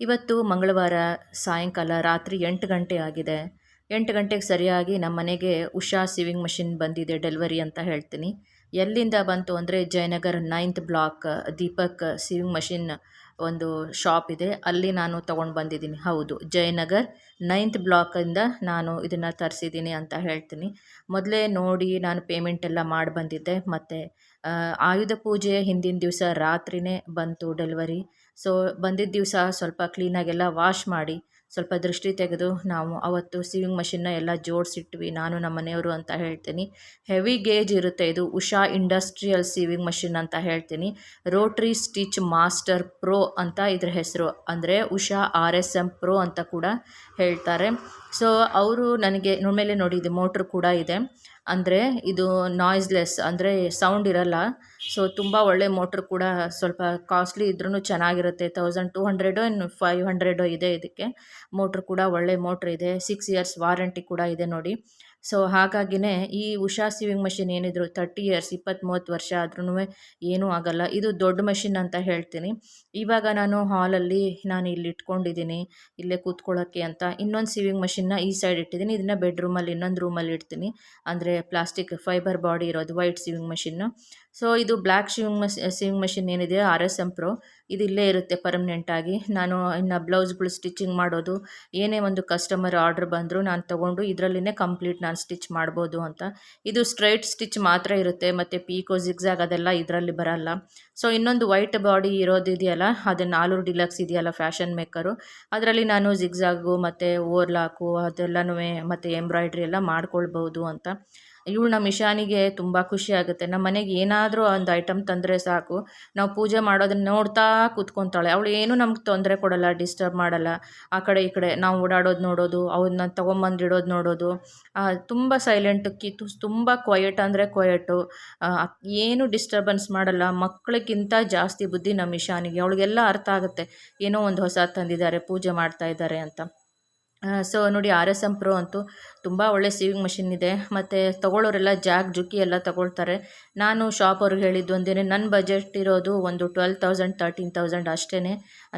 ಇವತ್ತು ಮಂಗಳವಾರ ಸಾಯಂಕಾಲ ರಾತ್ರಿ ಎಂಟು ಗಂಟೆ ಆಗಿದೆ. ಎಂಟು ಗಂಟೆಗೆ ಸರಿಯಾಗಿ ನಮ್ಮ ಮನೆಗೆ ಉಷಾ ಸಿವಿಂಗ್ ಮಷಿನ್ ಬಂದಿದೆ ಡೆಲಿವರಿ ಅಂತ ಹೇಳ್ತೀನಿ. ಎಲ್ಲಿಂದ ಬಂತು ಅಂದರೆ Jayanagar ninth block Deepak sewing machine ಒಂದು ಶಾಪ್ ಇದೆ. ಅಲ್ಲಿ ನಾನು ತೊಗೊಂಡು ಬಂದಿದ್ದೀನಿ. ಹೌದು, ಜಯನಗರ್ ನೈನ್ತ್ ಬ್ಲಾಕಿಂದ ನಾನು ಇದನ್ನು ತರಿಸಿದ್ದೀನಿ ಅಂತ ಹೇಳ್ತೀನಿ. ಮೊದಲೇ ನೋಡಿ ನಾನು ಪೇಮೆಂಟ್ ಎಲ್ಲ ಮಾಡಿ ಬಂದಿದ್ದೆ ಮತ್ತು ಆಯುಧ ಪೂಜೆ ಹಿಂದಿನ ದಿವಸ ರಾತ್ರಿಯೇ ಬಂತು ಡೆಲಿವರಿ. ಸೊ ಬಂದಿದ್ದ ದಿವಸ ಸ್ವಲ್ಪ ಕ್ಲೀನಾಗೆಲ್ಲ ವಾಶ್ ಮಾಡಿ, ಸ್ವಲ್ಪ ದೃಷ್ಟಿ ತೆಗೆದು ನಾವು ಅವತ್ತು ಸೀವಿಂಗ್ ಮಷಿನ್ನ ಎಲ್ಲ ಜೋಡಿಸಿಟ್ವಿ, ನಾನು ನಮ್ಮ ಮನೆಯವರು ಅಂತ ಹೇಳ್ತೀನಿ. ಹೆವಿ ಗೇಜ್ ಇರುತ್ತೆ ಇದು, ಉಷಾ ಇಂಡಸ್ಟ್ರಿಯಲ್ ಸೀವಿಂಗ್ ಮಷಿನ್ ಅಂತ ಹೇಳ್ತೀನಿ. ರೋಟ್ರಿ ಸ್ಟಿಚ್ ಮಾಸ್ಟರ್ ಪ್ರೋ ಅಂತ ಇದ್ರ ಹೆಸರು, ಅಂದರೆ Usha R S M pro ಅಂತ ಕೂಡ ಹೇಳ್ತಾರೆ. ಸೊ ಅವರು ನನಗೆ ಮೇಲೆ ನೋಡಿ ಇದು ಮೋಟ್ರ್ ಕೂಡ ಇದೆ. ಅಂದರೆ ಇದು ನಾಯ್ಸ್ಲೆಸ್ ಅಂದರೆ ಸೌಂಡ್ ಇರಲ್ಲ. ಸೊ ತುಂಬ ಒಳ್ಳೆ ಮೋಟ್ರ್ ಕೂಡ ಸ್ವಲ್ಪ ಕಾಸ್ಟ್ಲಿ ಇದ್ರೂ ಚೆನ್ನಾಗಿರುತ್ತೆ. ತೌಸಂಡ್ ಟೂ ಹಂಡ್ರೆಡು ಇನ್ನು ಫೈವ್ ಹಂಡ್ರೆಡು ಇದೆ ಇದಕ್ಕೆ. ಮೋಟ್ರ್ ಕೂಡ ಒಳ್ಳೆ ಮೋಟ್ರ್ ಇದೆ. ಸಿಕ್ಸ್ ಇಯರ್ಸ್ ವಾರಂಟಿ ಕೂಡ ಇದೆ ನೋಡಿ. ಸೊ ಹಾಗಾಗಿನೇ ಈ ಉಷಾ ಸಿವಿಂಗ್ ಮಷಿನ್ ಏನಿದ್ರು ತರ್ಟಿ ಇಯರ್ಸ್ ಇಪ್ಪತ್ತು ಮೂವತ್ತು ವರ್ಷ ಆದ್ರೂ ಏನೂ ಆಗಲ್ಲ. ಇದು ದೊಡ್ಡ ಮಷಿನ್ ಅಂತ ಹೇಳ್ತೀನಿ. ಇವಾಗ ನಾನು ಹಾಲಲ್ಲಿ ನಾನು ಇಲ್ಲಿ ಇಟ್ಕೊಂಡಿದ್ದೀನಿ, ಇಲ್ಲೇ ಕೂತ್ಕೊಳ್ಳೋಕ್ಕೆ ಅಂತ. ಇನ್ನೊಂದು ಸಿವಿಂಗ್ ಮಷಿನ್ನ ಈ ಸೈಡ್ ಇಟ್ಟಿದ್ದೀನಿ. ಇದನ್ನು ಬೆಡ್ರೂಮಲ್ಲಿ ಇನ್ನೊಂದು ರೂಮಲ್ಲಿ ಇಡ್ತೀನಿ. ಅಂದರೆ ಪ್ಲಾಸ್ಟಿಕ್ ಫೈಬರ್ ಬಾಡಿ ಇರೋದು ವೈಟ್ ಸಿವಿಂಗ್ ಮಷಿನ್ನು ಸೊ ಇದು black sewing machine sewing machine ಏನಿದೆ ಆರ್ ಎಸ್ ಎಂ ಪ್ರೋ ಇದು ಇಲ್ಲೇ ಇರುತ್ತೆ ಪರ್ಮನೆಂಟಾಗಿ ನಾನು ಇನ್ನು ಬ್ಲೌಸ್ಗಳು ಸ್ಟಿಚಿಂಗ್ ಮಾಡೋದು, ಏನೇ ಒಂದು ಕಸ್ಟಮರ್ ಆರ್ಡ್ರ್ ಬಂದರೂ ನಾನು ತೊಗೊಂಡು ಇದರಲ್ಲಿನೇ ಕಂಪ್ಲೀಟ್ ನಾನು ಸ್ಟಿಚ್ ಮಾಡ್ಬೋದು ಅಂತ. ಇದು ಸ್ಟ್ರೈಟ್ ಸ್ಟಿಚ್ ಮಾತ್ರ ಇರುತ್ತೆ, ಮತ್ತು ಪೀಕೋ ಜಿಗ್ಸಾಗ್ ಅದೆಲ್ಲ ಇದರಲ್ಲಿ ಬರಲ್ಲ. ಸೊ ಇನ್ನೊಂದು ವೈಟ್ ಬಾಡಿ ಇರೋದು ಇದೆಯಲ್ಲ ಅದು ನಾಲ್ಕು ಡಿಲಕ್ಸ್ ಇದೆಯಲ್ಲ ಫ್ಯಾಷನ್ ಮೇಕರು ಅದರಲ್ಲಿ ನಾನು ಜಿಗ್ಸಾಗು ಮತ್ತು ಓರ್ಲಾಕು ಅದೆಲ್ಲನೂ ಮತ್ತು ಎಂಬ್ರಾಯ್ಡ್ರಿ ಎಲ್ಲ ಮಾಡ್ಕೊಳ್ಬೋದು ಅಂತ. ಇವಳು ನಮ್ಮ ಇಶಾನಿಗೆ ತುಂಬ ಖುಷಿ ಆಗುತ್ತೆ. ನಮ್ಮ ಮನೆಗೆ ಏನಾದರೂ ಒಂದು ಐಟಮ್ ತಂದರೆ ಸಾಕು. ನಾವು ಪೂಜೆ ಮಾಡೋದನ್ನ ನೋಡ್ತಾ ಕೂತ್ಕೊತಾಳೆ. ಅವಳು ಏನೂ ನಮ್ಗೆ ತೊಂದರೆ ಕೊಡಲ್ಲ ಡಿಸ್ಟರ್ಬ್ ಮಾಡಲ್ಲ. ಆ ಕಡೆ ಈ ಕಡೆ ನಾವು ಓಡಾಡೋದು ನೋಡೋದು ಅವನ್ನ ತೊಗೊಂಬಂದಿಡೋದು ನೋಡೋದು. ತುಂಬ ಸೈಲೆಂಟ್ ಕಿತ್ತು ತುಂಬ ಕ್ವಯಟ್ ಅಂದರೆ ಕ್ವಯಟು ಏನು ಡಿಸ್ಟರ್ಬೆನ್ಸ್ ಮಾಡಲ್ಲ. ಮಕ್ಕಳಿಗಿಂತ ಜಾಸ್ತಿ ಬುದ್ಧಿ ನಮ್ಮ ಇಶಾನಿಗೆ. ಅವಳಿಗೆಲ್ಲ ಅರ್ಥ ಆಗುತ್ತೆ. ಏನೋ ಒಂದು ಹೊಸ ತಂದಿದ್ದಾರೆ, ಪೂಜೆ ಮಾಡ್ತಾ ಇದ್ದಾರೆ ಅಂತ. ಸೊ ನೋಡಿ ಆರ್ ಎಸ್ ಎಂ ಪ್ರೋ ಅಂತೂ ತುಂಬ ಒಳ್ಳೆ ಸೀವಿಂಗ್ ಮಷಿನ್ ಇದೆ. ಮತ್ತು ತೊಗೊಳ್ಳೋರೆಲ್ಲ ಜಾಗ್ ಜುಕ್ಕಿ ಎಲ್ಲ ತೊಗೊಳ್ತಾರೆ. ನಾನು ಶಾಪ್ ಅವ್ರಿಗೆ ಹೇಳಿದ್ದು ಒಂದೇ ನನ್ನ ಬಜೆಟ್ ಇರೋದು ಒಂದು ಟ್ವೆಲ್ ತೌಸಂಡ್ ತರ್ಟೀನ್ ತೌಸಂಡ್ ಅಷ್ಟೇ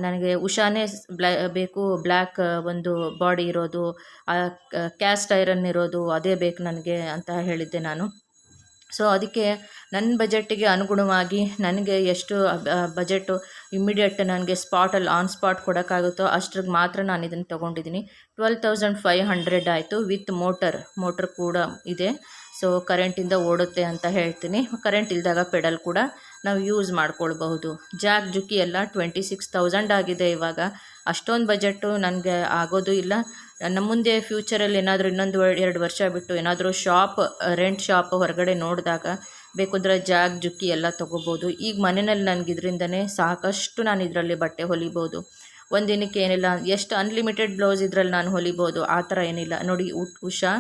ನನಗೆ ಉಷಾನೇ ಬ್ಲ್ಯಾ ಬೇಕು ಬ್ಲ್ಯಾಕ್ ಒಂದು ಬಾಡಿ ಇರೋದು ಕ್ಯಾಸ್ಟ್ ಐರನ್ ಇರೋದು, ಅದೇ ಬೇಕು ನನಗೆ ಅಂತ ಹೇಳಿದ್ದೆ ನಾನು. ಸೊ ಅದಕ್ಕೆ ನನ್ನ ಬಜೆಟ್ಟಿಗೆ ಅನುಗುಣವಾಗಿ ನನಗೆ ಎಷ್ಟು ಬಜೆಟ್ ಇಮ್ಮಿಡಿಯೇಟ್ ನನಗೆ ಸ್ಪಾಟಲ್ಲಿ ಆನ್ ಸ್ಪಾಟ್ ಕೊಡೋಕ್ಕಾಗುತ್ತೋ ಅಷ್ಟ್ರಿಗೆ ಮಾತ್ರ ನಾನು ಇದನ್ನು ತೊಗೊಂಡಿದ್ದೀನಿ ಟ್ವೆಲ್ ತೌಸಂಡ್ ಫೈವ್ ಹಂಡ್ರೆಡ್ ಆಯಿತು ವಿತ್ ಮೋಟರ್ ಮೋಟರ್ ಕೂಡ ಇದೆ. ಸೊ ಕರೆಂಟಿಂದ ಓಡುತ್ತೆ ಅಂತ ಹೇಳ್ತೀನಿ. ಕರೆಂಟ್ ಇಲ್ಲದಾಗ ಪೆಡಲ್ ಕೂಡ ನಾವು ಯೂಸ್ ಮಾಡ್ಕೊಳ್ಬಹುದು. ಜಾಕ್ ಜುಕಿ ಎಲ್ಲ ಟ್ವೆಂಟಿ ಸಿಕ್ಸ್ ತೌಸಂಡ್ ಆಗಿದೆ ಇವಾಗ. ಅಷ್ಟೊಂದು ಬಜೆಟ್ಟು ನನಗೆ ಆಗೋದು ಇಲ್ಲ. ನಮ್ಮ ಮುಂದೆ ಫ್ಯೂಚರಲ್ಲಿ ಏನಾದರೂ ಇನ್ನೊಂದು ಎರಡು ವರ್ಷ ಬಿಟ್ಟು ಏನಾದರೂ ಶಾಪ್ ರೆಂಟ್ ಶಾಪ್ ಹೊರಗಡೆ ನೋಡಿದಾಗ ಬೇಕಂದ್ರೆ ಜಾಗ್ ಜುಕ್ಕಿ ಎಲ್ಲ ತೊಗೋಬೋದು. ಈಗ ಮನೆಯಲ್ಲಿ ನನಗೆ ಇದರಿಂದನೇ ಸಾಕಷ್ಟು ನಾನು ಇದರಲ್ಲಿ ಬಟ್ಟೆ ಹೊಲಿಬೋದು. ಒಂದಿನಕ್ಕೆ ಏನಿಲ್ಲ, ಎಷ್ಟು ಅನ್ಲಿಮಿಟೆಡ್ ಬ್ಲೌಸ್ ಇದರಲ್ಲಿ ನಾನು ಹೊಲಿಬೋದು, ಆ ಥರ ಏನಿಲ್ಲ. ನೋಡಿ Usha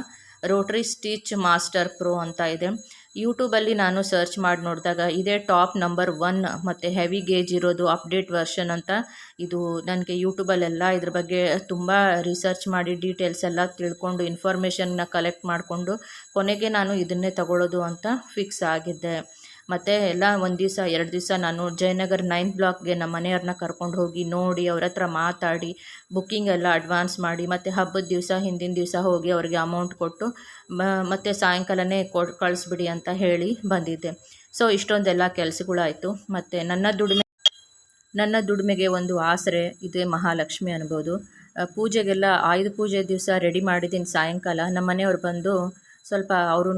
rotary stitch master pro ಅಂತ ಇದೆ. ಯೂಟ್ಯೂಬಲ್ಲಿ ನಾನು ಸರ್ಚ್ ಮಾಡಿ ನೋಡಿದಾಗ ಇದೇ ಟಾಪ್ ನಂಬರ್ ಒನ್ ಮತ್ತು ಹೆವಿ ಗೇಜ್ ಇರೋದು ಅಪ್ಡೇಟ್ ವರ್ಷನ್ ಅಂತ ಇದು ನನಗೆ ಯೂಟ್ಯೂಬಲ್ಲೆಲ್ಲ ಇದ್ರ ಬಗ್ಗೆ ತುಂಬ ರಿಸರ್ಚ್ ಮಾಡಿ ಡೀಟೇಲ್ಸ್ ಎಲ್ಲ ತಿಳ್ಕೊಂಡು ಇನ್ಫಾರ್ಮೇಷನ್ನ ಕಲೆಕ್ಟ್ ಮಾಡಿಕೊಂಡು ಕೊನೆಗೆ ನಾನು ಇದನ್ನೇ ತಗೊಳ್ಳೋದು ಅಂತ ಫಿಕ್ಸ್ ಆಗಿದ್ದೆ. ಮತ್ತು ಎಲ್ಲ ಒಂದು ದಿವಸ, ಎರಡು ದಿವಸ ನಾನು ಜಯನಗರ್ ನೈನ್ ಬ್ಲಾಕ್ಗೆ ನಮ್ಮ ಮನೆಯವ್ರನ್ನ ಕರ್ಕೊಂಡು ಹೋಗಿ ನೋಡಿ, ಅವ್ರ ಹತ್ರ ಮಾತಾಡಿ ಬುಕ್ಕಿಂಗ್ ಎಲ್ಲ ಅಡ್ವಾನ್ಸ್ ಮಾಡಿ, ಮತ್ತು ಹಬ್ಬದ ದಿವಸ, ಹಿಂದಿನ ದಿವಸ ಹೋಗಿ ಅವ್ರಿಗೆ ಅಮೌಂಟ್ ಕೊಟ್ಟು ಮತ್ತು ಸಾಯಂಕಾಲನೇ ಕೊಟ್ಟು ಕಳಿಸ್ಬಿಡಿ ಅಂತ ಹೇಳಿ ಬಂದಿದ್ದೆ. ಸೊ ಇಷ್ಟೊಂದೆಲ್ಲ ಕೆಲಸಗಳಾಯಿತು. ಮತ್ತು ನನ್ನ ದುಡಿಮೆ, ನನ್ನ ದುಡಿಮೆಗೆ ಒಂದು ಆಸರೆ, ಇದೆ ಮಹಾಲಕ್ಷ್ಮಿ ಅನ್ಬೋದು. ಪೂಜೆಗೆಲ್ಲ ಆಯುಧ ಪೂಜೆ ದಿವಸ ರೆಡಿ ಮಾಡಿದ್ದೀನಿ ಸಾಯಂಕಾಲ. ನಮ್ಮ ಮನೆಯವ್ರು ಬಂದು ಸ್ವಲ್ಪ ಅವರೂ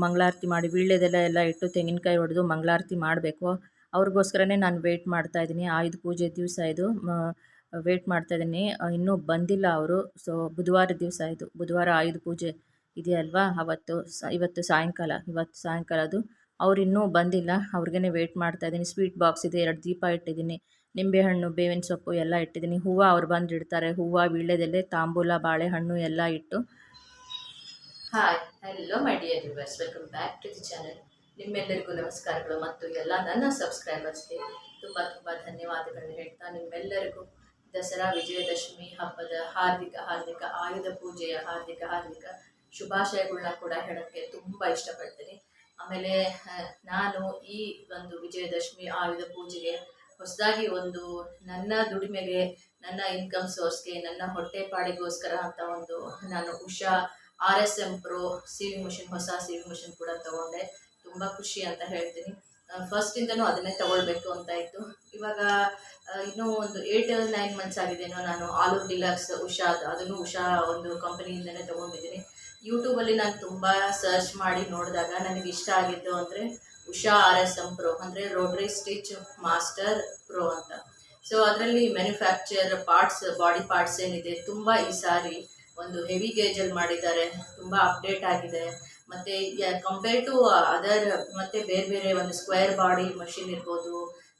ಮಂಗಳಾರತಿ ಮಾಡಿ ವೀಳ್ಯದೆಲೆ ಎಲ್ಲ ಇಟ್ಟು ತೆಂಗಿನಕಾಯಿ ಹೊಡೆದು ಮಂಗಳಾರತಿ ಮಾಡಬೇಕು. ಅವ್ರಿಗೋಸ್ಕರನೇ ನಾನು ವೆಯ್ಟ್ ಮಾಡ್ತಾಯಿದ್ದೀನಿ ಆಯುಧ ಪೂಜೆ ದಿವಸ ಇದು. ವೆಯ್ಟ್ ಮಾಡ್ತಾಯಿದ್ದೀನಿ ಇನ್ನೂ ಬಂದಿಲ್ಲ ಅವರು. ಸೊ, ಬುಧವಾರ ದಿವಸ ಇದು. ಬುಧವಾರ ಆಯುಧ ಪೂಜೆ ಇದೆಯಲ್ವಾ ಅವತ್ತು ಇವತ್ತು ಸಾಯಂಕಾಲ. ಇವತ್ತು ಸಾಯಂಕಾಲ ಅದು. ಅವ್ರು ಇನ್ನೂ ಬಂದಿಲ್ಲ. ಅವ್ರಿಗೇ ವೆಯ್ಟ್ ಮಾಡ್ತಾಯಿದ್ದೀನಿ ಸ್ವೀಟ್ ಬಾಕ್ಸ್ ಇದೆ. ಎರಡು ದೀಪ ಇಟ್ಟಿದ್ದೀನಿ. ನಿಂಬೆಹಣ್ಣು, ಬೇವಿನ ಸೊಪ್ಪು ಎಲ್ಲ ಇಟ್ಟಿದ್ದೀನಿ. ಹೂವು ಅವ್ರು ಬಂದು ಇಡ್ತಾರೆ. ಹೂವು, ವೀಳ್ಯದೆಲೆ, ತಾಂಬೂಲ, ಬಾಳೆಹಣ್ಣು ಎಲ್ಲ ಇಟ್ಟು hi hello my dear viewers welcome back to the channel ನಿಮ್ಮೆಲ್ಲರಿಗೂ ನಮಸ್ಕಾರಗಳು ಮತ್ತು ಎಲ್ಲ ನನ್ನ ಸಬ್ಸ್ಕ್ರೈಬರ್ಸ್ಗೆ ತುಂಬ ತುಂಬ ಧನ್ಯವಾದಗಳನ್ನು ಹೇಳ್ತಾ ನಿಮ್ಮೆಲ್ಲರಿಗೂ ದಸರಾ ವಿಜಯದಶಮಿ ಹಬ್ಬದ ಹಾರ್ದಿಕ ಹಾರ್ದಿಕ ಆಯುಧ ಪೂಜೆಯ ಹಾರ್ದಿಕ ಹಾರ್ದಿಕ ಶುಭಾಶಯಗಳನ್ನ ಕೂಡ ಹೇಳೋಕ್ಕೆ ತುಂಬ ಇಷ್ಟಪಡ್ತೀನಿ. ಆಮೇಲೆ ನಾನು ಈ ಒಂದು ವಿಜಯದಶಮಿ ಆಯುಧ ಪೂಜೆಗೆ ಹೊಸದಾಗಿ ಒಂದು ನನ್ನ ದುಡಿಮೆಗೆ, ನನ್ನ ಇನ್ಕಮ್ ಸೋರ್ಸ್ಗೆ ನನ್ನ ಹೊಟ್ಟೆಪಾಡಿಗೋಸ್ಕರ ಅಂತ ಒಂದು ನಾನು Usha R S M pro sewing machine ಹೊಸ ಸಿವಿಂಗ್ ಮಿಷಿನ್ ಕೂಡ ತಗೊಂಡೆ. ತುಂಬ ಖುಷಿ ಅಂತ ಹೇಳ್ತೀನಿ. ಫಸ್ಟಿಂದನೂ ಅದನ್ನೇ ತಗೊಳ್ಬೇಕು ಅಂತ ಇತ್ತು. ಇವಾಗ ಇನ್ನೂ ಒಂದು ಏಯ್ಟ್ ನೈನ್ ಮಂತ್ಸ್ ಆಗಿದೆನೋ ನಾನು ಆಲೂ ಡಿಲಕ್ಸ್ ಉಷಾ, ಅದನ್ನು ಉಷಾ ಒಂದು ಕಂಪನಿಯಿಂದನೇ ತಗೊಂಡಿದ್ದೀನಿ. ಯೂಟ್ಯೂಬಲ್ಲಿ ನಾನು ತುಂಬ ಸರ್ಚ್ ಮಾಡಿ ನೋಡಿದಾಗ ನನಗೆ ಇಷ್ಟ ಆಗಿದ್ದು ಅಂದರೆ Usha R S M pro ಅಂದರೆ ರೋಟ್ರಿ ಸ್ಟಿಚ್ ಮಾಸ್ಟರ್ ಪ್ರೋ ಅಂತ. ಸೊ ಅದರಲ್ಲಿ ಮ್ಯಾನುಫ್ಯಾಕ್ಚರ್ ಪಾರ್ಟ್ಸ್ ಬಾಡಿ ಪಾರ್ಟ್ಸ್ ಏನಿದೆ, ತುಂಬ ಈ ಸಾರಿ ಒಂದು ಹೆವಿ ಗೇಜಲ್ಲಿ ಮಾಡಿದ್ದಾರೆ. ತುಂಬ ಅಪ್ಡೇಟ್ ಆಗಿದೆ. ಮತ್ತು ಕಂಪೇರ್ ಟು ಅದರ್ ಮತ್ತು ಬೇರೆ ಬೇರೆ ಒಂದು ಸ್ಕ್ವೇರ್ ಬಾಡಿ ಮಷಿನ್ ಇರ್ಬೋದು.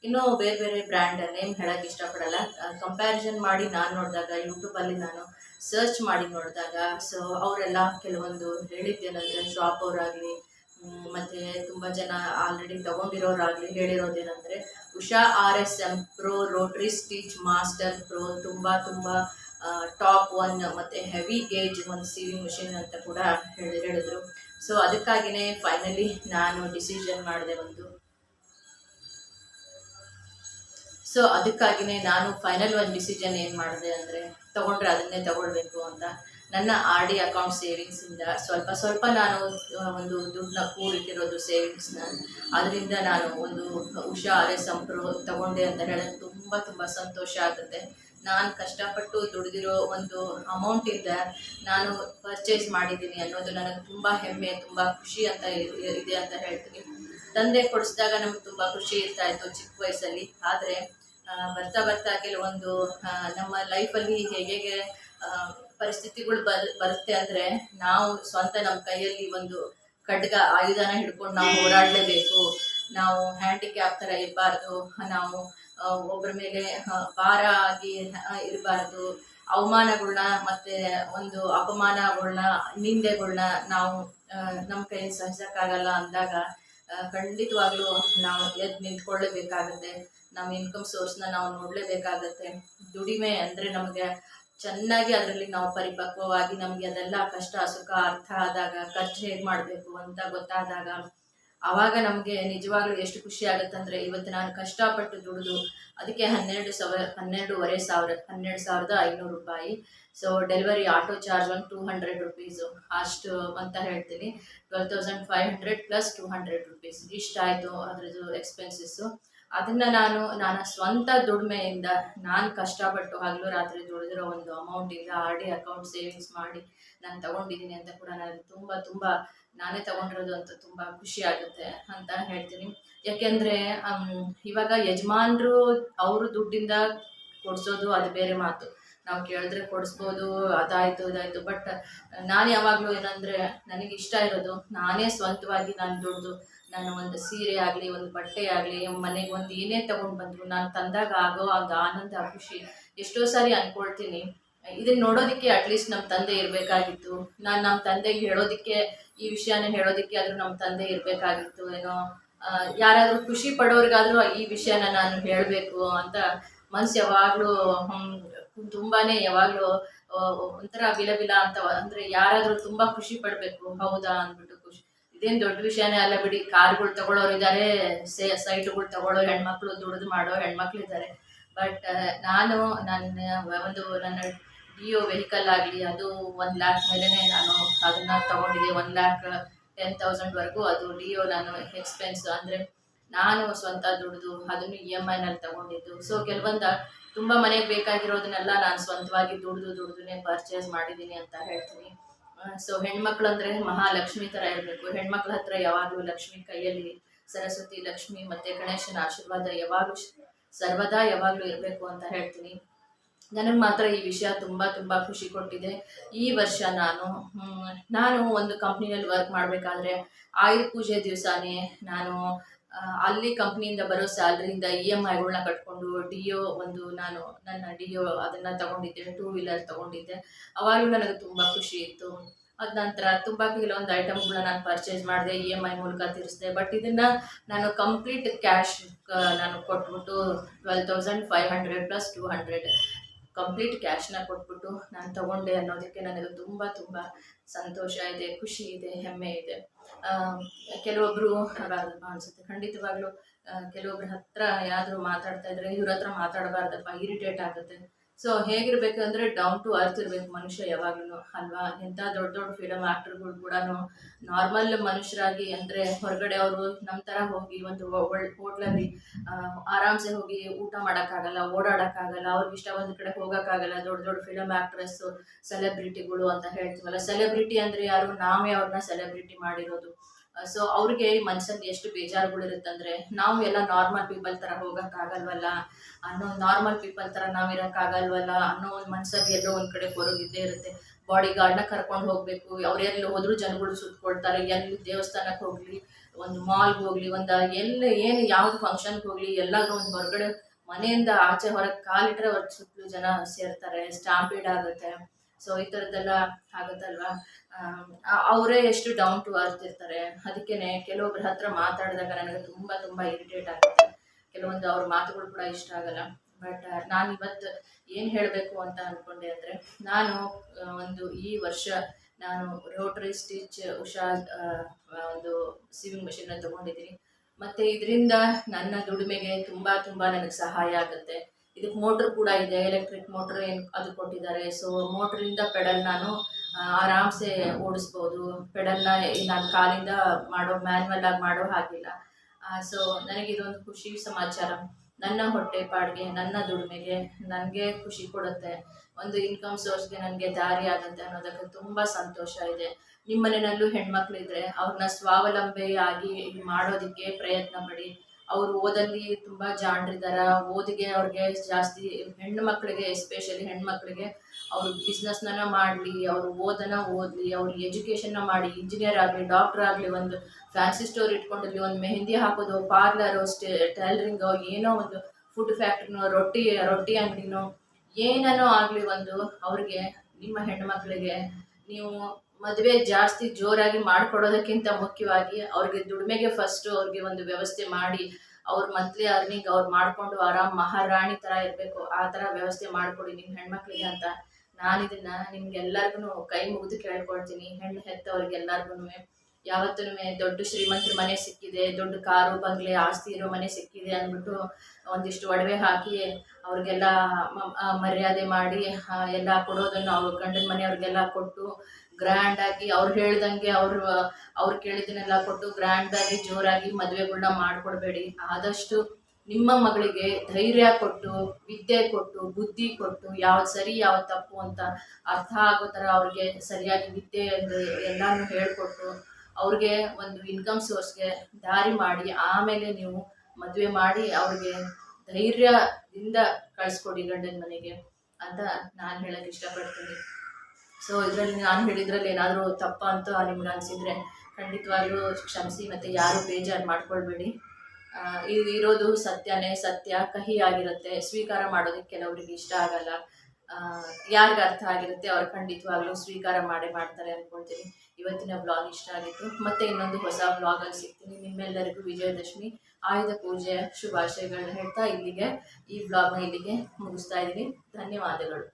ಇನ್ನೂ ಬೇರೆ ಬೇರೆ ಬ್ರ್ಯಾಂಡ್ ನೇಮ್ ಹೇಳಕ್ಕೆ ಇಷ್ಟಪಡಲ್ಲ. ಕಂಪ್ಯಾರಿಸನ್ ಮಾಡಿ ನಾನು ನೋಡಿದಾಗ ಯೂಟ್ಯೂಬಲ್ಲಿ ನಾನು ಸರ್ಚ್ ಮಾಡಿ ನೋಡಿದಾಗ ಸೊ ಅವರೆಲ್ಲ ಕೆಲವೊಂದು ಹೇಳಿದ್ದೇನಂದರೆ ಶಾಪ್ ಅವರಾಗಲಿ ಮತ್ತು ತುಂಬ ಜನ ಆಲ್ರೆಡಿ ತೊಗೊಂಡಿರೋರಾಗಲಿ ಹೇಳಿರೋದೇನೆಂದರೆ, Usha R S M pro rotary stitch master pro ತುಂಬ ತುಂಬ ಟಾಪ್ ಒನ್ ಮತ್ತೆ ಹೆವಿ ಗೇಜ್ ಒಂದು ಸಿವಿಂಗ್ ಮಿಷಿನ್ ಅಂತ ಕೂಡ ಹೇಳಿ ಹೇಳಿದ್ರು. ಸೊ ಅದಕ್ಕಾಗಿಯೇ ಫೈನಲಿ ನಾನು ಡಿಸಿಷನ್ ಮಾಡಿದೆ ಒಂದು. ಸೊ ಅದಕ್ಕಾಗಿಯೇ ನಾನು ಫೈನಲ್ ಒಂದು ಡಿಸಿಷನ್ ಏನು ಮಾಡಿದೆ ಅಂದರೆ, ತಗೊಂಡ್ರೆ ಅದನ್ನೇ ತಗೊಳ್ಬೇಕು ಅಂತ. ನನ್ನ ಆರ್ ಡಿ ಅಕೌಂಟ್ ಸೇವಿಂಗ್ಸಿಂದ ಸ್ವಲ್ಪ ಸ್ವಲ್ಪ ನಾನು ಒಂದು ದುಡ್ಡನ್ನ ಕೂಡಿಟ್ಟಿರೋದು ಸೇವಿಂಗ್ಸ್ನ ಅದರಿಂದ ನಾನು ಒಂದು ಉಷಾ ಎಸ್ ಸಂಪ್ರೋ ತಗೊಂಡೆ ಅಂತ ಹೇಳಿದ್ರೆ ತುಂಬ ತುಂಬ ಸಂತೋಷ ಆಗುತ್ತೆ. ನಾನು ಕಷ್ಟಪಟ್ಟು ದುಡಿದಿರೋ ಒಂದು ಅಮೌಂಟ್ ಇಂದ, ನಾನು ಪರ್ಚೇಸ್ ಮಾಡಿದ್ದೀನಿ ಅನ್ನೋದು ನನಗೆ ತುಂಬ ಹೆಮ್ಮೆ, ತುಂಬ ಖುಷಿ ಅಂತ ಇದೆ ಅಂತ ಹೇಳ್ತೀನಿ. ತಂದೆ ಕೊಡಿಸಿದಾಗ ನಮ್ಗೆ ತುಂಬ ಖುಷಿ ಇರ್ತಾ ಇತ್ತು ಚಿಕ್ಕ ವಯಸ್ಸಲ್ಲಿ. ಆದರೆ ಬರ್ತಾ ಬರ್ತಾ ಕೆಲವೊಂದು ನಮ್ಮ ಲೈಫಲ್ಲಿ ಹೇಗೆ ಪರಿಸ್ಥಿತಿಗಳು ಬರ್ ಬರುತ್ತೆ ಅಂದರೆ ನಾವು ಸ್ವಂತ ನಮ್ಮ ಕೈಯಲ್ಲಿ ಒಂದು ಖಡ್ಗ, ಆಯುಧನ ಹಿಡ್ಕೊಂಡು ನಾವು ಹೋರಾಡಲೇಬೇಕು. ನಾವು ಹ್ಯಾಂಡಿಕ್ಯಾಪ್ ಥರ ಇರಬಾರ್ದು, ನಾವು ಒಬ್ಬರ ಮೇಲೆ ಭಾರ ಆಗಿ ಇರಬಾರ್ದು ಅವಮಾನಗಳನ್ನ ಮತ್ತು ಒಂದು ಅಪಮಾನಗಳನ್ನ ನಿಂದೆಗಳನ್ನ ನಾವು ನಮ್ಮ ಕೈ ಸಹಿಸೋಕ್ಕಾಗಲ್ಲ ಅಂದಾಗ ಖಂಡಿತವಾಗ್ಲೂ ನಾವು ಎದ್ದು ನಿಂತ್ಕೊಳ್ಳೇಬೇಕಾಗತ್ತೆ. ನಮ್ಮ ಇನ್ಕಮ್ ಸೋರ್ಸ್ನ ನಾವು ನೋಡಲೇಬೇಕಾಗತ್ತೆ. ದುಡಿಮೆ ಅಂದರೆ ನಮಗೆ ಚೆನ್ನಾಗಿ ಅದರಲ್ಲಿ ನಾವು ಪರಿಪಕ್ವವಾಗಿ ನಮಗೆ ಅದೆಲ್ಲ ಕಷ್ಟ ಸುಖ ಅರ್ಥ ಆದಾಗ, ಖರ್ಚು ಹೇಗೆ ಮಾಡಬೇಕು ಅಂತ ಗೊತ್ತಾದಾಗ ಆವಾಗ ನಮಗೆ ನಿಜವಾಗ್ಲೂ ಎಷ್ಟು ಖುಷಿ ಆಗುತ್ತಂದರೆ ಇವತ್ತು ನಾನು ಕಷ್ಟಪಟ್ಟು ದುಡಿದು ಅದಕ್ಕೆ ಹನ್ನೆರಡು ಸಾವಿರ ಹನ್ನೆರಡೂವರೆ ಸಾವಿರ, ಹನ್ನೆರಡು ಸಾವಿರದ ಐನೂರು ರೂಪಾಯಿ. ಸೊ ಡೆಲಿವರಿ ಆಟೋ ಚಾರ್ಜ್ ಒಂದು ಟೂ ಹಂಡ್ರೆಡ್ ರುಪೀಸು ಅಷ್ಟು ಅಂತ ಹೇಳ್ತೀನಿ. Twelve thousand five hundred plus two hundred rupees ಇಷ್ಟಾಯಿತು ಅದ್ರದ್ದು ಎಕ್ಸ್ಪೆನ್ಸಸ್ಸು ಅದನ್ನು ನಾನು, ನನ್ನ ಸ್ವಂತ ದುಡಿಮೆಯಿಂದ ನಾನು ಕಷ್ಟಪಟ್ಟು ಹಗಲು ರಾತ್ರಿ ದುಡಿದಿರೋ ಒಂದು ಅಮೌಂಟಿಂದ ಆರ್ ಡಿ ಅಕೌಂಟ್ ಸೇವಿಂಗ್ಸ್ ಮಾಡಿ ನಾನು ತಗೊಂಡಿದ್ದೀನಿ ಅಂತ ಕೂಡ ನಾನು ತುಂಬ ತುಂಬ ನಾನೇ ತಗೊಂಡಿರೋದು ಅಂತ ತುಂಬ ಖುಷಿ ಆಗುತ್ತೆ ಅಂತ ಹೇಳ್ತೀನಿ. ಯಾಕೆಂದರೆ ಇವಾಗ ಯಜಮಾನರು ಅವರು ದುಡ್ಡಿಂದ ಕೊಡ್ಸೋದು ಅದು ಬೇರೆ ಮಾತು. ನಾವು ಕೇಳಿದ್ರೆ ಕೊಡಿಸ್ಬೋದು, ಅದಾಯಿತು, ಇದಾಯಿತು. ಬಟ್ ನಾನು ಯಾವಾಗಲೂ ಏನಂದರೆ, ನನಗೆ ಇಷ್ಟ ಇರೋದು ನಾನೇ ಸ್ವಂತವಾಗಿ ನಾನು ದುಡ್ದು, ನಾನು ಒಂದು ಸೀರೆ ಆಗಲಿ, ಒಂದು ಬಟ್ಟೆ ಆಗಲಿ, ಮನೆಗೆ ಒಂದು ಏನೇ ತಗೊಂಡು ಬಂದರು, ನಾನು ತಂದಾಗ ಆಗೋ ಆಗ ಆನಂದ ಖುಷಿ ಎಷ್ಟೋ ಸಾರಿ ಅಂದ್ಕೊಳ್ತೀನಿ ಇದನ್ನ ನೋಡೋದಕ್ಕೆ ಅಟ್ಲೀಸ್ಟ್ ನಮ್ಮ ತಂದೆ ಇರಬೇಕಾಗಿತ್ತು. ನಾನು ನಮ್ಮ ತಂದೆಗೆ ಹೇಳೋದಕ್ಕೆ, ಈ ವಿಷಯನ ಹೇಳೋದಕ್ಕೆ ಆದರೂ ನಮ್ಮ ತಂದೆ ಇರಬೇಕಾಗಿತ್ತು, ಏನೋ ಯಾರಾದರೂ ಖುಷಿ ಪಡೋರಿಗಾದರೂ ಈ ವಿಷಯನ ನಾನು ಹೇಳಬೇಕು ಅಂತ ಮನ್ಸು ಯಾವಾಗಲೂ ತುಂಬಾ ಯಾವಾಗಲೂ ಒಂಥರ ವಿಲ ವಿಲ ಅಂತ ಅಂದರೆ ಯಾರಾದರೂ ತುಂಬ ಖುಷಿ ಪಡಬೇಕು. ಹೌದಾ ಅಂದ್ಬಿಟ್ಟು ಖುಷಿ. ಇದೇನು ದೊಡ್ಡ ವಿಷಯನೇ ಅಲ್ಲ ಬಿಡಿ. ಕಾರ್ಗಳು ತಗೊಳ್ಳೋರು ಇದ್ದಾರೆ ಸೈಟ್ಗಳು ತಗೊಳ್ಳೋ ಹೆಣ್ಮಕ್ಳು ದುಡಿದು ಮಾಡೋ ಹೆಣ್ಮಕ್ಳು ಇದ್ದಾರೆ ಬಟ್ ನಾನು, ನನ್ನ, ಒಂದು, ನನ್ನ ಡಿಯೋ ವೆಹಿಕಲ್ ಆಗಲಿ, ಅದು ಒಂದು ಲ್ಯಾಕ್ ಮೇಲೇ ನಾನು ಅದನ್ನು ತೊಗೊಂಡಿದ್ದೆ ಒನ್ ಲ್ಯಾಕ್ ಟೆನ್ ತೌಸಂಡ್ವರೆಗೂ ಅದು ಡಿಯೋ ನಾನು ಎಕ್ಸ್ಪೆನ್ಸ್ ಅಂದರೆ ನಾನು ಸ್ವಂತ ದುಡಿದು ಅದನ್ನು ಇ ಎಂ ಐನಲ್ಲಿ ತೊಗೊಂಡಿದ್ದು. ಸೊ ಕೆಲವೊಂದು ತುಂಬ ಮನೆಗೆ ಬೇಕಾಗಿರೋದನ್ನೆಲ್ಲ ನಾನು ಸ್ವಂತವಾಗಿ ದುಡಿದು ದುಡಿದೇ ಪರ್ಚೇಸ್ ಮಾಡಿದ್ದೀನಿ ಅಂತ ಹೇಳ್ತೀನಿ. ಸೊ ಹೆಣ್ಮಕ್ಳು ಅಂದರೆ ಮಹಾಲಕ್ಷ್ಮಿ ಥರ ಇರಬೇಕು. ಹೆಣ್ಮಕ್ಳ ಹತ್ರ ಯಾವಾಗಲೂ ಲಕ್ಷ್ಮಿ ಕೈಯಲ್ಲಿ ಸರಸ್ವತಿ, ಲಕ್ಷ್ಮಿ ಮತ್ತು ಗಣೇಶನ ಆಶೀರ್ವಾದ ಯಾವಾಗಲೂ ಸರ್ವದಾ ಯಾವಾಗಲೂ ಇರಬೇಕು ಅಂತ ಹೇಳ್ತೀನಿ. ನನಗೆ ಮಾತ್ರ ಈ ವಿಷಯ ತುಂಬ ತುಂಬ ಖುಷಿ ಕೊಟ್ಟಿದೆ. ಈ ವರ್ಷ ನಾನು ನಾನು ಒಂದು ಕಂಪ್ನಿನಲ್ಲಿ ವರ್ಕ್ ಮಾಡಬೇಕಾದ್ರೆ ಆಯುಧ ಪೂಜೆ ದಿವಸನೇ ನಾನು ಅಲ್ಲಿ ಕಂಪ್ನಿಯಿಂದ ಬರೋ ಸ್ಯಾಲ್ರಿಯಿಂದ ಇ ಎಂ ಐಗಳನ್ನ ಕಟ್ಕೊಂಡು ಡಿ ಒ ಒಂದು ನಾನು ನನ್ನ ಡಿ ಒ ಅದನ್ನು ತಗೊಂಡಿದ್ದೆ ಟೂ ವೀಲರ್ ತಗೊಂಡಿದ್ದೆ. ಅವಾಗಲೂ ನನಗೆ ತುಂಬ ಖುಷಿ ಇತ್ತು. ಅದ ನಂತರ ತುಂಬ ಕೆಲವೊಂದು ಐಟಮ್ಗಳನ್ನ ನಾನು ಪರ್ಚೇಸ್ ಮಾಡಿದೆ ಇ ಎಂ ಐ ಮೂಲಕ ತೀರಿಸಿದೆ. ಬಟ್ ಇದನ್ನು ನಾನು ಕಂಪ್ಲೀಟ್ ಕ್ಯಾಶ್ ನಾನು ಕೊಟ್ಬಿಟ್ಟು twelve thousand five hundred plus two hundred complete ಕ್ಯಾಶ್ನ ಕೊಟ್ಬಿಟ್ಟು ನಾನು ತಗೊಂಡೆ ಅನ್ನೋದಕ್ಕೆ ನನಗೆ ತುಂಬ ತುಂಬ ಸಂತೋಷ ಇದೆ, ಖುಷಿ ಇದೆ, ಹೆಮ್ಮೆ ಇದೆ. ಕೆಲವೊಬ್ಬರು ಅನಿಸುತ್ತೆ. ಖಂಡಿತವಾಗ್ಲೂ ಕೆಲವೊಬ್ರ ಹತ್ರ ಏನಾದರೂ ಮಾತಾಡ್ತಾ ಇದ್ರೆ ಇವ್ರ ಹತ್ರ ಮಾತಾಡಬಾರ್ದಪ್ಪ ಇರಿಟೇಟ್ ಆಗುತ್ತೆ. ಸೊ ಹೇಗಿರ್ಬೇಕು ಅಂದರೆ ಡೌನ್ ಟು ಅರ್ತ್ ಇರಬೇಕು ಮನುಷ್ಯ ಯಾವಾಗಲೂ, ಅಲ್ವಾ? ಎಂಥ ದೊಡ್ಡ ದೊಡ್ಡ ಫಿಲಮ್ ಆ್ಯಕ್ಟರ್ಗಳು ಕೂಡ ನಾರ್ಮಲ್ ಮನುಷ್ಯರಾಗಿ ಅಂದರೆ ಹೊರಗಡೆ ಅವರು ನಮ್ಮ ಥರ ಹೋಗಿ ಒಂದು ಹೋಟ್ಲಲ್ಲಿ ಆರಾಮ್ಸೆ ಹೋಗಿ ಊಟ ಮಾಡೋಕ್ಕಾಗಲ್ಲ, ಓಡಾಡೋಕ್ಕಾಗಲ್ಲ, ಅವ್ರಿಗೆ ಇಷ್ಟ ಒಂದು ಕಡೆ ಹೋಗೋಕ್ಕಾಗಲ್ಲ, ದೊಡ್ಡ ದೊಡ್ಡ ಫಿಲಮ್ ಆ್ಯಕ್ಟ್ರೆಸ್ಸು ಸೆಲೆಬ್ರಿಟಿಗಳು ಅಂತ ಹೇಳ್ತೀವಲ್ಲ. ಸೆಲೆಬ್ರಿಟಿ ಅಂದರೆ ಯಾರು? ನಾವೇ ಅವ್ರನ್ನ ಸೆಲೆಬ್ರಿಟಿ ಮಾಡಿರೋದು. ಸೊ ಅವ್ರಿಗೆ ಮನ್ಸಲ್ಲಿ ಎಷ್ಟು ಬೇಜಾರುಗಳಿರುತ್ತಂದ್ರೆ ನಾವು ಎಲ್ಲ ನಾರ್ಮಲ್ ಪೀಪಲ್ ಥರ ಹೋಗೋಕ್ಕಾಗಲ್ವಲ್ಲ? ಅನ್ನೋ ನಾರ್ಮಲ್ ಪೀಪಲ್ ಥರ ನಾವು ಇರೋಕ್ಕಾಗಲ್ವಲ್ಲ? ಅನ್ನೋ ಒಂದು ಮನ್ಸಲ್ಲಿ ಎಲ್ಲೋ ಒಂದ್ ಕಡೆ ಕೊರಗಿದ್ದೇ ಇರುತ್ತೆ. ಬಾಡಿ ಗಾರ್ಡ್ನ ಕರ್ಕೊಂಡು ಹೋಗಬೇಕು. ಅವ್ರು ಎಲ್ಲಿ ಹೋದ್ರು ಜನಗಳು ಸುತ್ಕೊಳ್ತಾರೆ. ಎಲ್ಲಿ ದೇವಸ್ಥಾನಕ್ಕೆ ಹೋಗ್ಲಿ, ಒಂದು ಮಾಲ್ಗೆ ಹೋಗ್ಲಿ, ಒಂದು ಎಲ್ಲಿ ಏನು ಯಾವ್ದು ಫಂಕ್ಷನ್ಗೆ ಹೋಗ್ಲಿ, ಎಲ್ಲಾದ್ರೂ ಒಂದು ಹೊರಗಡೆ ಮನೆಯಿಂದ ಆಚೆ ಹೊರಗೆ ಕಾಲಿಟ್ರೆ ಸುತ್ತಲೂ ಜನ ಸೇರ್ತಾರೆ. ಸ್ಟಾಂಪೀಡ್ ಆಗುತ್ತೆ. ಸೊ ಈ ಥರದ್ದೆಲ್ಲ ಆಗುತ್ತಲ್ವಾ? ಅವರೇ ಎಷ್ಟು ಡೌನ್ ಟು ಅರ್ತ್ ಇರ್ತಾರೆ. ಅದಕ್ಕೇ ಕೆಲವೊಬ್ಬರ ಹತ್ರ ಮಾತಾಡಿದಾಗ ನನಗೆ ತುಂಬ ತುಂಬ ಇರಿಟೇಟ್ ಆಗುತ್ತೆ. ಕೆಲವೊಂದು ಅವ್ರ ಮಾತುಗಳು ಕೂಡ ಇಷ್ಟ ಆಗಲ್ಲ. ಬಟ್ ನಾನು ಇವತ್ತು ಏನು ಹೇಳಬೇಕು ಅಂತ ಅಂದ್ಕೊಂಡೆ ಅಂದರೆ, ನಾನು ಒಂದು ಈ ವರ್ಷ ನಾನು ರೋಟ್ರಿ ಸ್ಟಿಚ್ ಉಷಾ ಒಂದು ಸಿವಿಂಗ್ ಮೆಷಿನ್ನ ತೊಗೊಂಡಿದ್ದೀನಿ. ಮತ್ತು ಇದರಿಂದ ನನ್ನ ದುಡಿಮೆಗೆ ತುಂಬ ತುಂಬ ನನಗೆ ಸಹಾಯ ಆಗುತ್ತೆ. ಇದಕ್ಕೆ ಮೋಟ್ರ್ ಕೂಡ ಇದೆ, ಎಲೆಕ್ಟ್ರಿಕ್ ಮೋಟ್ರ್ ಏನು ಅದು ಕೊಟ್ಟಿದ್ದಾರೆ. ಸೊ ಮೋಟ್ರಿಂದ ಪೆಡಲ್ ನಾನು ಆರಾಮ್ಸೆ ಓಡಿಸ್ಬೋದು. ಪೆಡಲ್ನ ನಾನು ಕಾಲಿಂದ ಮಾಡೋ ಮ್ಯಾನ್ಯಲ್ ಆಗಿ ಮಾಡೋ ಹಾಗಿಲ್ಲ. ಸೊ ನನಗೆ ಇದೊಂದು ಖುಷಿ ಸಮಾಚಾರ. ನನ್ನ ಹೊಟ್ಟೆ ಪಾಡಿಗೆ, ನನ್ನ ದುಡಿಮೆಗೆ ನನಗೆ ಖುಷಿ ಕೊಡುತ್ತೆ. ಒಂದು ಇನ್ಕಮ್ ಸೋರ್ಸ್ಗೆ ನನಗೆ ದಾರಿ ಆಗುತ್ತೆ ಅನ್ನೋದಕ್ಕೆ ತುಂಬ ಸಂತೋಷ ಇದೆ. ನಿಮ್ಮ ಮನೆಯಲ್ಲೂ ಹೆಣ್ಮಕ್ಳಿದ್ರೆ ಅವ್ರನ್ನ ಸ್ವಾವಲಂಬಿಯಾಗಿ ಮಾಡೋದಕ್ಕೆ ಪ್ರಯತ್ನ ಪಡಿ. ಅವರು ಓದಲ್ಲಿ ತುಂಬಾ ಜಾಣರಿದ್ದಾರೆ ಓದಿಗೆ ಅವ್ರಿಗೆ ಜಾಸ್ತಿ ಹೆಣ್ಣು ಮಕ್ಕಳಿಗೆ ಎಸ್ಪೆಷಲಿ ಹೆಣ್ಮಕ್ಳಿಗೆ ಅವರು ಬಿಸ್ನೆಸ್ನ ಮಾಡಲಿ, ಅವರು ಓದನ ಓದಲಿ, ಅವ್ರ ಎಜುಕೇಷನ್ನ ಮಾಡಿ ಇಂಜಿನಿಯರ್ ಆಗಲಿ ಡಾಕ್ಟರ್ ಆಗಲಿ, ಒಂದು ಫ್ಯಾನ್ಸಿ ಸ್ಟೋರ್ ಇಟ್ಕೊಂಡಿರಲಿ, ಒಂದು ಮೆಹಂದಿ ಹಾಕೋದು ಪಾರ್ಲರು ಸ್ಟೇ ಟೈಲರಿಂಗು ಏನೋ ಒಂದು ಫುಡ್ ಫ್ಯಾಕ್ಟ್ರಿನೋ ರೊಟ್ಟಿ ರೊಟ್ಟಿ ಅಂಗಡಿನೋ ಏನೋ ಆಗಲಿ ಒಂದು ಅವ್ರಿಗೆ ನಿಮ್ಮ ಹೆಣ್ಣು ಮಕ್ಕಳಿಗೆ ನೀವು ಮದುವೆ ಜಾಸ್ತಿ ಜೋರಾಗಿ ಮಾಡಿಕೊಡೋದಕ್ಕಿಂತ ಮುಖ್ಯವಾಗಿ ಅವ್ರಿಗೆ ದುಡಿಮೆಗೆ ಫಸ್ಟು ಅವ್ರಿಗೆ ಒಂದು ವ್ಯವಸ್ಥೆ ಮಾಡಿ, ಅವ್ರ ಮಂತ್ಲಿ ಅರ್ನಿಂಗ್ ಅವ್ರು ಮಾಡಿಕೊಂಡು ಆರಾಮ್ ಮಹಾರಾಣಿ ಥರ ಇರಬೇಕು, ಆ ಥರ ವ್ಯವಸ್ಥೆ ಮಾಡಿಕೊಡಿ ನಿಮ್ಮ ಹೆಣ್ಮಕ್ಳಿಗೆ ಅಂತ ನಾನು ಇದನ್ನ ನಿಮ್ಗೆಲ್ಲರಿಗೂ ಕೈ ಮುಗಿದು ಕೇಳ್ಕೊಳ್ತೀನಿ. ಹೆಣ್ಣು ಹೆತ್ತವ್ರಿಗೆಲ್ಲರಿಗೂ ಯಾವತ್ತೂ ದೊಡ್ಡ ಶ್ರೀಮಂತರ ಮನೆ ಸಿಕ್ಕಿದೆ, ದೊಡ್ಡ ಕಾರು, ಬಂಗ್ಲೆ, ಆಸ್ತಿ ಇರೋ ಮನೆ ಸಿಕ್ಕಿದೆ ಅಂದ್ಬಿಟ್ಟು ಒಂದಿಷ್ಟು ಒಡವೆ ಹಾಕಿ ಅವ್ರಿಗೆಲ್ಲ ಮರ್ಯಾದೆ ಮಾಡಿ ಎಲ್ಲ ಕೊಡೋದನ್ನು ಅವ್ರ ಗಂಡನ ಮನೆಯವ್ರಿಗೆಲ್ಲ ಕೊಟ್ಟು ಗ್ರ್ಯಾಂಡಾಗಿ ಅವ್ರು ಹೇಳ್ದಂಗೆ ಅವರು, ಅವ್ರು ಕೇಳಿದ್ದನ್ನೆಲ್ಲ ಕೊಟ್ಟು ಗ್ರ್ಯಾಂಡಾಗಿ ಜೋರಾಗಿ ಮದುವೆಗಳನ್ನ ಮಾಡಿಕೊಡ್ಬೇಡಿ. ಆದಷ್ಟು ನಿಮ್ಮ ಮಗಳಿಗೆ ಧೈರ್ಯ ಕೊಟ್ಟು, ವಿದ್ಯೆ ಕೊಟ್ಟು, ಬುದ್ಧಿ ಕೊಟ್ಟು ಯಾವ ಸರಿ ಯಾವ ತಪ್ಪು ಅಂತ ಅರ್ಥ ಆಗೋ ಥರ ಅವ್ರಿಗೆ ಸರಿಯಾಗಿ ವಿದ್ಯೆ ಎಲ್ಲಾನು ಹೇಳ್ಕೊಟ್ಟು ಅವ್ರಿಗೆ ಒಂದು ಇನ್ಕಮ್ ಸೋರ್ಸ್ಗೆ ದಾರಿ ಮಾಡಿ, ಆಮೇಲೆ ನೀವು ಮದುವೆ ಮಾಡಿ ಅವ್ರಿಗೆ ಧೈರ್ಯದಿಂದ ಕಳಿಸ್ಕೊಡಿ ಗಂಡನ ಮನೆಗೆ ಅಂತ ನಾನು ಹೇಳಕ್ಕೆ ಇಷ್ಟಪಡ್ತೀನಿ. ಸೊ ಇದರಲ್ಲಿ ನಾನು ಹೇಳಿದ್ರಲ್ಲಿ ಏನಾದರೂ ತಪ್ಪ ಅಂತ ನಿಮ್ಗೆ ಅನಿಸಿದರೆ ಖಂಡಿತವಾಗ್ಲೂ ಕ್ಷಮಿಸಿ ಮತ್ತು ಯಾರು ಬೇಜಾರು ಮಾಡ್ಕೊಳ್ಬೇಡಿ. ಇದು ಇರೋದು ಸತ್ಯನೇ ಸತ್ಯ, ಕಹಿ ಆಗಿರುತ್ತೆ, ಸ್ವೀಕಾರ ಮಾಡೋದಕ್ಕೆ ಕೆಲವರಿಗೆ ಇಷ್ಟ ಆಗಲ್ಲ. ಯಾರಿಗೆ ಅರ್ಥ ಆಗಿರುತ್ತೆ ಅವ್ರು ಖಂಡಿತವಾಗ್ಲೂ ಸ್ವೀಕಾರ ಮಾಡೇ ಮಾಡ್ತಾರೆ ಅಂದ್ಕೊಳ್ತೀನಿ ಇವತ್ತಿನ ಬ್ಲಾಗ್ ಇಷ್ಟ ಆಗಿತ್ತು. ಮತ್ತೆ ಇನ್ನೊಂದು ಹೊಸ ಬ್ಲಾಗಲ್ಲಿ ಸಿಗ್ತೀನಿ. ನಿಮ್ಮೆಲ್ಲರಿಗೂ ವಿಜಯದಶಮಿ, ಆಯುಧ ಪೂಜೆ, ಶುಭಾಶಯಗಳನ್ನ ಹೇಳ್ತಾ ಇಲ್ಲಿಗೆ ಈ ಬ್ಲಾಗ್ನ ಇಲ್ಲಿಗೆ ಮುಗಿಸ್ತಾ ಇದ್ದೀನಿ. ಧನ್ಯವಾದಗಳು.